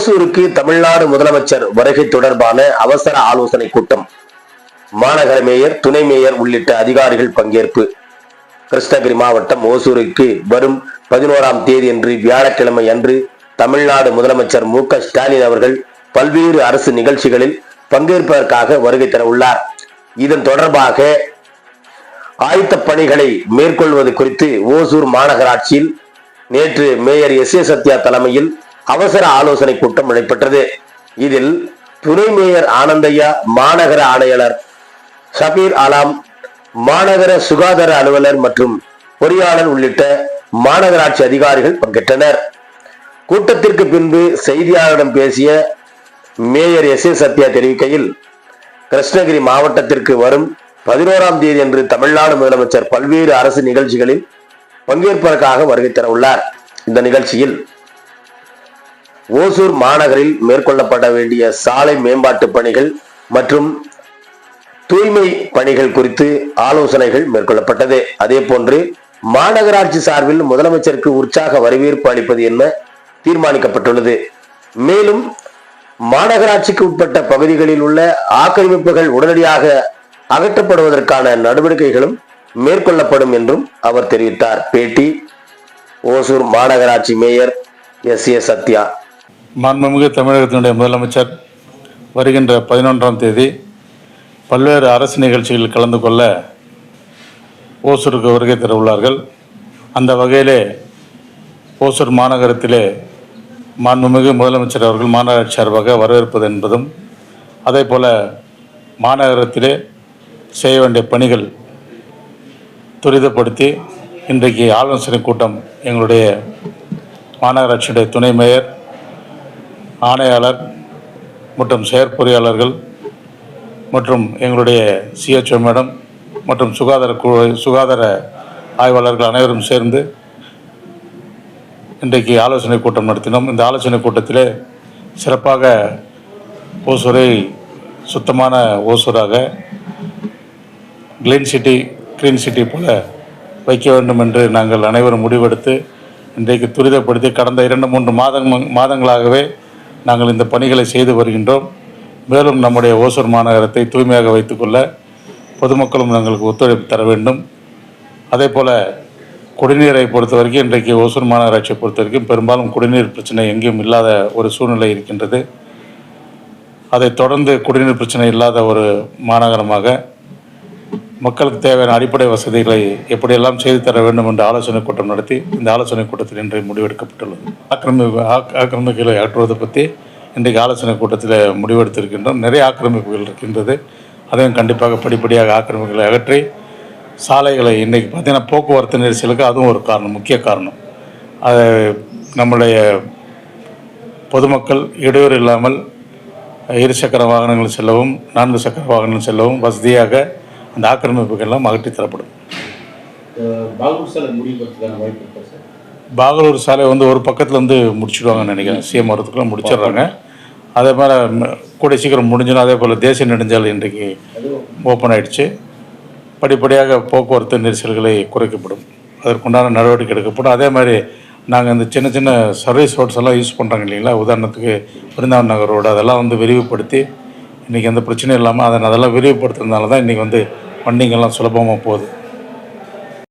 ஓசூருக்கு தமிழ்நாடு முதலமைச்சர் வருகை தொடர்பான அவசர ஆலோசனை கூட்டம். மாநகர மேயர் துணை மேயர் உள்ளிட்ட அதிகாரிகள் பங்கேற்பு. கிருஷ்ணகிரி மாவட்டம் ஓசூருக்கு வரும் பதினோராம் தேதி அன்று வியாழக்கிழமை அன்று தமிழ்நாடு முதலமைச்சர் மு க ஸ்டாலின் அவர்கள் பல்வேறு அரசு நிகழ்ச்சிகளில் பங்கேற்பதற்காக வருகை தர உள்ளார். இதன் தொடர்பாக ஆயத்த பணிகளை மேற்கொள்வது குறித்து ஓசூர் மாநகராட்சியில் நேற்று மேயர் எஸ் ஏ சத்யா தலைமையில் அவசர ஆலோசனை கூட்டம் நடைபெற்றது. இதில் துணை மேயர் ஆனந்தையா மாநகர ஆணையாளர் ஷபீர் ஆலாம் மாநகர சுகாதார அலுவலர் மற்றும் பொறியாளர் உள்ளிட்ட மாநகராட்சி அதிகாரிகள் பங்கேற்றனர். கூட்டத்திற்கு பின்பு செய்தியாளரிடம் பேசிய மேயர் எஸ் ஏ சத்யா தெரிவிக்கையில் கிருஷ்ணகிரி மாவட்டத்திற்கு வரும் பதினோராம் தேதி அன்று தமிழ்நாடு முதலமைச்சர் பல்வேறு அரசு நிகழ்ச்சிகளில் பங்கேற்பதற்காக வருகை தர உள்ளார் இந்த நிகழ்ச்சியில் ஓசூர் மாநகரில் மேற்கொள்ளப்பட வேண்டிய சாலை மேம்பாட்டு பணிகள் மற்றும் தூய்மை பணிகள் குறித்து ஆலோசனைகள் மேற்கொள்ளப்பட்டது. அதே போன்று மாநகராட்சி சார்பில் முதலமைச்சருக்கு உற்சாக வரவேற்பு அளிப்பது என்ன தீர்மானிக்கப்பட்டுள்ளது. மேலும் மாநகராட்சிக்கு உட்பட்ட பகுதிகளில் உள்ள ஆக்கிரமிப்புகள் உடனடியாக அகற்றப்படுவதற்கான நடவடிக்கைகளும் மேற்கொள்ளப்படும் என்றும் அவர் தெரிவித்தார். பேட்டி ஓசூர் மாநகராட்சி மேயர் எஸ் ஏ சத்யா. மாண்புமிகு தமிழகத்தினுடைய முதலமைச்சர் வருகின்ற பதினொன்றாம் தேதி பல்வேறு அரசு நிகழ்ச்சிகளில் கலந்து கொள்ள ஓசூருக்கு வருகை தர உள்ளார்கள் அந்த வகையிலே ஓசூர் மாநகரத்திலே மாண்புமிகு முதலமைச்சர் அவர்கள் மாநகராட்சி சார்பாக வரவேற்பது என்பதும் அதே போல மாநகரத்திலே செய்ய வேண்டிய பணிகள் துரிதப்படுத்தி இன்றைக்கு ஆலோசனை கூட்டம் எங்களுடைய மாநகராட்சியுடைய துணை மேயர் ஆணையாளர் மற்றும் செயற்பொறியாளர்கள் மற்றும் எங்களுடைய சிஹெச்ஓ மேடம் மற்றும் சுகாதார குழு சுகாதார ஆய்வாளர்கள் அனைவரும் சேர்ந்து இன்றைக்கு ஆலோசனை கூட்டம் நடத்தினோம். இந்த ஆலோசனை கூட்டத்திலே சிறப்பாக ஓசூரை சுத்தமான ஓசூராக கிளீன் சிட்டி க்ளீன் சிட்டி போல வைக்க வேண்டும் என்று நாங்கள் அனைவரும் முடிவெடுத்து இன்றைக்கு துரிதப்படுத்தி கடந்த இரண்டு மூன்று மாதங் மாதங்களாகவே நாங்கள் இந்த பணிகளை செய்து வருகின்றோம். மேலும் நம்முடைய ஓசூர் மாநகரத்தை தூய்மையாக வைத்துக்கொள்ள பொதுமக்களும் எங்களுக்கு ஒத்துழைப்பு தர வேண்டும். அதே போல் குடிநீரை பொறுத்த வரைக்கும் இன்றைக்கு ஓசூர் மாநகராட்சியை பொறுத்த வரைக்கும் பெரும்பாலும் குடிநீர் பிரச்சனை எங்கேயும் இல்லாத ஒரு சூழ்நிலை இருக்கின்றது. அதை தொடர்ந்து குடிநீர் பிரச்சனை இல்லாத ஒரு மாநகரமாக மக்களுக்கு தேவையான அடிப்படை வசதிகளை எப்படியெல்லாம் செய்து தர வேண்டும் என்று ஆலோசனை கூட்டம் நடத்தி இந்த ஆலோசனை கூட்டத்தில் இன்றைய முடிவெடுக்கப்பட்டுள்ளது. ஆக்கிரமிப்பு ஆக்- ஆக்கிரமிப்புகளை அகற்றுவது பற்றி இன்றைக்கு ஆலோசனை கூட்டத்தில் முடிவெடுத்திருக்கின்றோம். நிறைய ஆக்கிரமிப்புகள் இருக்கின்றது. அதையும் கண்டிப்பாக படிப்படியாக ஆக்கிரமிப்புகளை அகற்றி சாலைகளை இன்றைக்கி பார்த்திங்கன்னா போக்குவரத்து நெரிசலுக்கு அதுவும் ஒரு காரணம் முக்கிய காரணம். அது நம்முடைய பொதுமக்கள் இடையூறு இல்லாமல் இரு சக்கர வாகனங்கள் செல்லவும் நான்கு சக்கர வாகனங்கள் செல்லவும் வசதியாக அந்த ஆக்கிரமிப்புகள்லாம் அகற்றி தரப்படும். பாகலூர் சாலை வந்து ஒரு பக்கத்தில் வந்து முடிச்சிடுவாங்கன்னு நினைக்கிறேன். சிஎம் வரதுக்குள்ள முடிச்சிடுறாங்க. அதே மாதிரி கூடிய சீக்கிரம் முடிஞ்சிடும் அதே போல் தேசிய நெடுஞ்சாலை இன்றைக்கு ஓப்பன் ஆயிடுச்சு. படிப்படியாக போக்குவரத்து நெரிசல்களை குறைக்கப்படும். அதற்குண்டான நடவடிக்கை எடுக்கப்படும். அதே மாதிரி நாங்கள் இந்த சின்ன சின்ன சர்வீஸ் ரோட்ஸ் எல்லாம் யூஸ் பண்ணுறாங்க இல்லைங்களா? உதாரணத்துக்கு பிருந்தாவன் நகர் ரோடு அதெல்லாம் வந்து விரிவுபடுத்தி இன்றைக்கி எந்த பிரச்சனையும் இல்லாமல் அதை அதெல்லாம் விரிவுபடுத்துறதுனால தான் இன்றைக்கி வந்து வண்டிங்கெல்லாம் சுலபமாக போகுது.